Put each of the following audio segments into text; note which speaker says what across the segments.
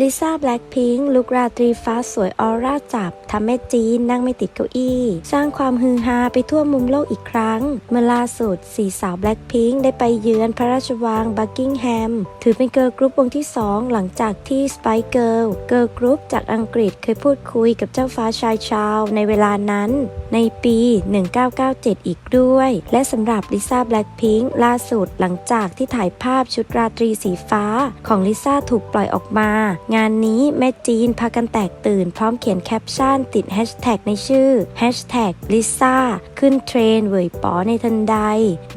Speaker 1: ลิซ่าแบล็คพิงค์ลุกราตรีฟ้าสวยออร่าจับทำแม่จีนนั่งไม่ติดเก้าอี้ สร้างความฮือฮาไปทั่วมุมโลกอีกครั้ง เมื่อล่าสุดสี่สาวแบล็คพิงค์ได้ไปเยือนพระราชวังบักกิงแฮม ถือเป็นเกิร์ลกรุ๊ปวงที่ 2 หลังจากที่สไปเกิร์ลเกิร์ลกรุ๊ปจากอังกฤษเคยพูดคุยกับเจ้าฟ้าชายชาวในเวลานั้น ในปี 1997 อีกด้วย และสำหรับลิซ่าแบล็คพิงค์ล่าสุดหลังจากที่ถ่ายภาพชุดราตรีสีฟ้าของลิซ่าถูกปล่อยออกมา งานนี้แม่จีนพากันแตกตื่นพร้อมเขียนแคปชั่นติดแฮชแท็กในชื่อแฮชแท็กลิซ่าขึ้นเทรนเว่ยป๋อในทันใด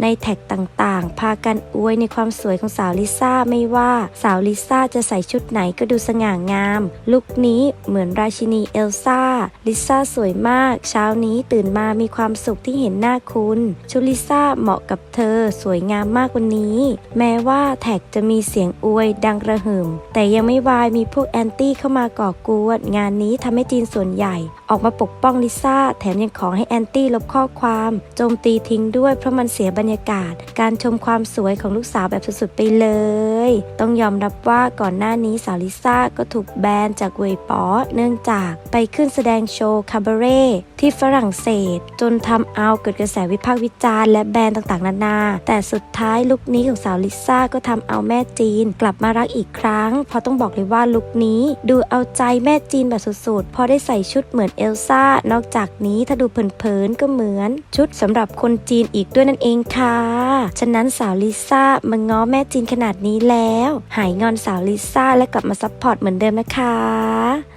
Speaker 1: ในแท็กต่างๆ พากันอวยในความสวยของสาวลิซ่าไม่ว่าสาวลิซ่าจะใส่ชุดไหนก็ดูสง่างาม ลุคนี้เหมือนราชินีเอลซ่า ลิซ่าสวยมาก เช้านี้ตื่นมามีความสุขที่เห็นหน้าคุณ ชุดลิซ่าเหมาะกับเธอ สวยงามมากวันนี้ แม้ว่าแท็กจะมีเสียงอวยดังกระหึ่มแต่ยังไม่วายมีพวกแอนตี้เข้ามาก่อกวน งานนี้ทำให้จีนส่วนใหญ่ ออกมาปกป้องลิซ่า แถมยังขอให้แอนตี้ลบข้อความ โจมตีทิ้งด้วยเพราะมันเสียบรรยากาศ การชมความสวยของลูกสาวแบบสุดๆไปเลย ต้องยอมรับว่าก่อนหน้านี้สาวลิซ่าก็ถูกแบนจากเวยป๋อเนื่องจากไปขึ้นแสดงโชว์คาบาเร่ที่ฝรั่งเศส จนทำเอาเกิดกระแสวิพากษ์วิจารณ์และแบนต่างๆ นานา แต่สุดท้ายลุคนี้ของสาวลิซ่าก็ทำเอาแม่จีน กลับมารักอีกครั้งเพราะต้องบอกเลยว่าลุคนี้ ดูเอาใจแม่จีนแบบสุดๆ พอได้ใส่ชุดเหมือนเอลซ่า นอกจากนี้ถ้าดูเผินๆก็เหมือนชุดสำหรับคนจีนอีกด้วยนั่นเองค่ะ ฉะนั้นสาวลิซ่ามาง้อแม่จีนขนาดนี้แล้ว หายงอนสาวลิซ่าและกลับมาซัพพอร์ตเหมือนเดิมนะคะ